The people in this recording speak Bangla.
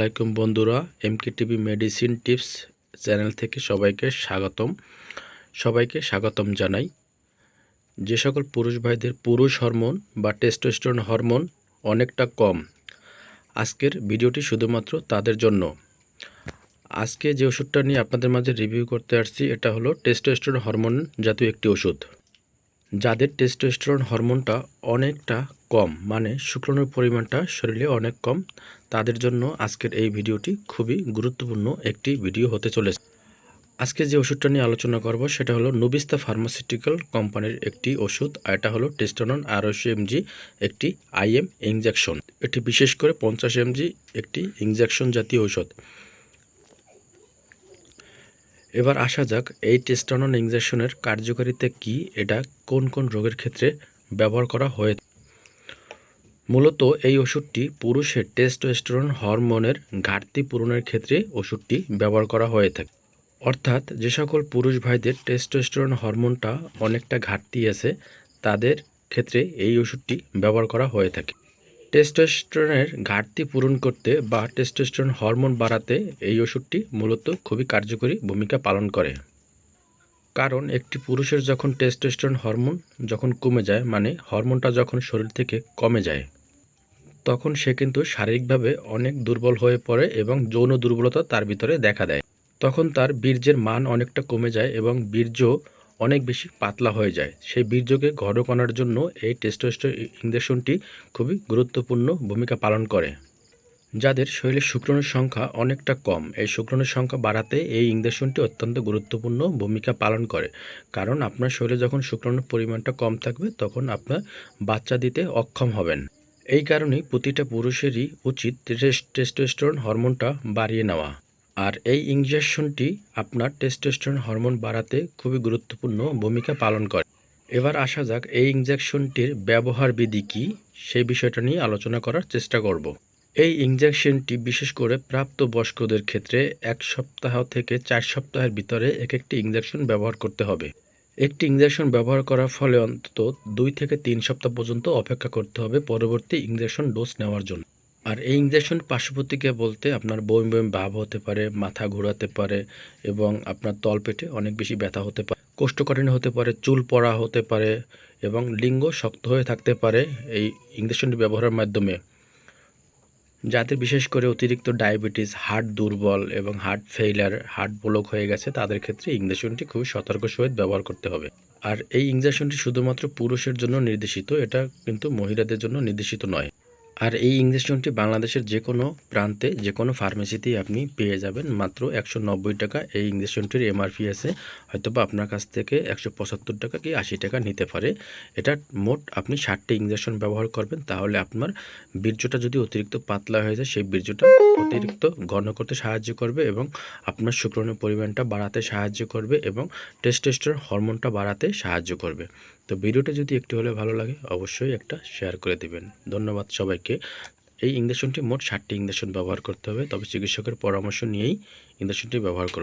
আলাইকুম বন্ধুরা MK TV medicine tips channel থেকে সবাইকে স্বাগতম। সবাইকে স্বাগতম জানাই। যে সকল পুরুষ ভাইদের পুরুষ হরমোন বা টেস্টোস্টেরন হরমোন অনেকটা কম। আজকের ভিডিওটি শুধুমাত্র তাদের জন্য। আজকে যে ওষুধটা নিয়ে আপনাদের মাঝে রিভিউ করতে আসছি, এটা হলো টেস্টোস্টেরন হরমোন জাতীয় একটি ওষুধ। যাদের টেস্টোস্টেরন হরমোনটা অনেকটা কম মানে শুক্রাণুর পরিমাণটা শরীরে অনেক কম। তাদের জন্য আজকের এই ভিডিওটি খুবই গুরুত্বপূর্ণ একটি ভিডিও হতে চলেছে। আজকে যে ওষুধটা নিয়ে আলোচনা করব, সেটা হলো নুবিস্তা ফার্মাসিউটিক্যাল কোম্পানির একটি ওষুধ, আর এটা হলো টেস্টোনন আড়াইশো এমজি একটি আইএম ইনজেকশন। এটি বিশেষ করে পঞ্চাশ এমজি একটি ইনজেকশন জাতীয় ঔষধ। এবার আসা যাক এই টেস্টানন ইঞ্জেকশনের কার্যকারিতা কি, এটা কোন কোন রোগের ক্ষেত্রে ব্যবহার করা হয়ে মূলত এই ওষুধটি পুরুষের টেস্টোস্টেরন হরমোনের ঘাটতি পূরণের ক্ষেত্রে ওষুধটি ব্যবহার করা হয়ে থাকে। অর্থাৎ যে সকল পুরুষ ভাইদের টেস্টোস্টেরন হরমোনটা অনেকটা ঘাটতি আছে, তাদের ক্ষেত্রে এই ওষুধটি ব্যবহার করা হয়ে থাকে। টেস্টোস্টেরনের ঘাটতি পূরণ করতে বা টেস্টোস্টেরন হরমোন বাড়াতে এই ওষুধটি মূলত খুবই কার্যকরী ভূমিকা পালন করে। কারণ একটি পুরুষের যখন টেস্টোস্টেরন হরমোন যখন কমে যায় মানে হরমোনটা যখন শরীর থেকে কমে যায়, তখন সে কিন্তু শারীরিকভাবে অনেক দুর্বল হয়ে পড়ে এবং যৌন দুর্বলতা তার ভিতরে দেখা দেয়। তখন তার বীর্যের মান অনেকটা কমে যায় এবং বীর্য অনেক বেশি পাতলা হয়ে যায়। সেই বীর্যকে ঘন করার জন্য এই টেস্টোস্টের ইঞ্জেকশনটি খুবই গুরুত্বপূর্ণ ভূমিকা পালন করে। যাদের শরীরে শুক্রাণুর সংখ্যা অনেকটা কম। এই শুক্রাণুর সংখ্যা বাড়াতে এই ইঞ্জেকশনটি অত্যন্ত গুরুত্বপূর্ণ ভূমিকা পালন করে। কারণ আপনার শরীরে যখন শুক্রাণুর পরিমাণটা কম থাকবে, তখন আপনার বাচ্চা দিতে অক্ষম হবেন। এই কারণেই প্রতিটা পুরুষেরই উচিত টেস্টোস্টেরন হরমোনটা বাড়িয়ে নেওয়া। আর এই ইঞ্জেকশনটি আপনার টেস্টোস্টেরন হরমোন বাড়াতে খুবই গুরুত্বপূর্ণ ভূমিকা পালন করে। এবার আসা যাক এই ইঞ্জেকশনটির ব্যবহার বিধি কী, সেই বিষয়টা নিয়ে আলোচনা করার চেষ্টা করব। এই ইঞ্জেকশনটি বিশেষ করে প্রাপ্ত বয়স্কদের ক্ষেত্রে এক সপ্তাহ থেকে চার সপ্তাহের ভিতরে এক একটি ইঞ্জেকশন ব্যবহার করতে হবে। একটি ইঞ্জেকশন ব্যবহার করার ফলে অন্তত দুই থেকে তিন সপ্তাহ পর্যন্ত অপেক্ষা করতে হবে পরবর্তী ইঞ্জেকশন ডোজ নেওয়ার জন্য। আর এই ইঞ্জেকশন পার্শ্বপ্রতিক্রিয়া বলতে আপনার বমি বমি ভাব হতে পারে, মাথা ঘোরাতে পারে এবং আপনার তলপেটে অনেক বেশি ব্যথা হতে পারে, কোষ্ঠকাঠিন্য হতে পারে, চুল পড়া হতে পারে এবং লিঙ্গ শক্ত হয়ে থাকতে পারে এই ইঞ্জেকশনটি ব্যবহারের মাধ্যমে। যাদের বিশেষ করে অতিরিক্ত ডায়াবেটিস, হার্ট দুর্বল এবং হার্ট ফেইলার, হার্ট ব্লক হয়ে গেছে, তাদের ক্ষেত্রে ইঞ্জেকশনটি খুব সতর্ক সহিত ব্যবহার করতে হবে। আর এই ইঞ্জেকশনটি শুধুমাত্র পুরুষের জন্য নির্দেশিত, এটা কিন্তু মহিলাদের জন্য নির্দেশিত নয়। আর এই ইঞ্জেকশনটি বাংলাদেশের যে কোনো প্রান্তে যে কোনো ফার্মেসিতেই আপনি পেয়ে যাবেন। মাত্র একশো নব্বই টাকা এই ইঞ্জেকশনটির এমআরপি আছে। হয়তো বা আপনার কাছ থেকে একশো পঁচাত্তর টাকা কি আশি টাকা নিতে পারে। এটা মোট আপনি ষাটটি ইঞ্জেকশন ব্যবহার করবেন। তাহলে আপনার বীর্যটা যদি অতিরিক্ত পাতলা হয়ে যায়, সেই বীর্যটা অতিরিক্ত ঘন করতে সাহায্য করবে এবং আপনার শুক্রাণুর পরিমাণটা বাড়াতে সাহায্য করবে এবং টেস্টেস্টের হরমোনটা বাড়াতে সাহায্য করবে। তো ভিডিওটা যদি একটু হলে ভালো লাগে, অবশ্যই একটা শেয়ার করে দেবেন। ধন্যবাদ সবাইকে। এই ইঞ্জেকশনটি মোট ষাটটি ইঞ্জেকশন ব্যবহার করতে হবে, তবে চিকিৎসকের পরামর্শ নিয়েই ইঞ্জেকশনটি ব্যবহার করবে।